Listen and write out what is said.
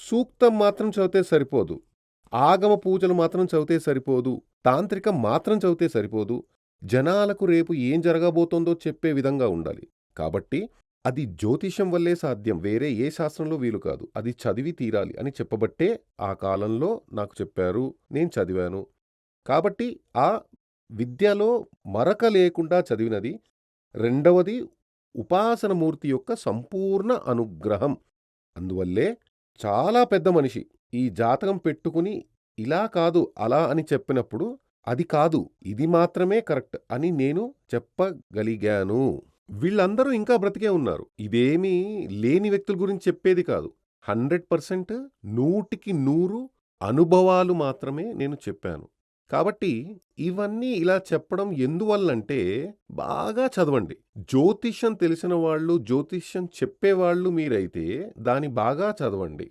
సూక్తం మాత్రం చదివితే సరిపోదు. ఆగమ పూజలు మాత్రం చదివితే సరిపోదు. తాంత్రికం మాత్రం చదివితే సరిపోదు. జనాలకు రేపు ఏం జరగబోతోందో చెప్పే విధంగా ఉండాలి. కాబట్టి అది జ్యోతిష్యం వల్లే సాధ్యం. వేరే ఏ శాస్త్రంలో వీలు కాదు. అది చదివి తీరాలి అని చెప్పబట్టే ఆ కాలంలో నాకు చెప్పారు. నేను చదివాను. కాబట్టి ఆ విద్యలో మరక లేకుండా చదివినది. రెండవది ఉపాసన మూర్తి యొక్క సంపూర్ణ అనుగ్రహం. అందువల్లే చాలా పెద్ద మనిషి ఈ జాతకం పెట్టుకుని ఇలా కాదు, అలా అని చెప్పినప్పుడు అది కాదు, ఇది మాత్రమే కరెక్ట్ అని నేను చెప్పగలిగాను. వీళ్ళందరూ ఇంకా బ్రతికే ఉన్నారు. ఇదేమీ లేని వ్యక్తుల గురించి చెప్పేది కాదు. 100% నూటికి నూరు అనుభవాలు మాత్రమే నేను చెప్పాను. కాబట్టి ఇవన్నీ ఇలా చెప్పడం ఎందువల్లంటే బాగా చదవండి. జ్యోతిష్యం తెలిసిన వాళ్ళు, జ్యోతిష్యం చెప్పేవాళ్ళు మీరైతే దాన్ని బాగా చదవండి.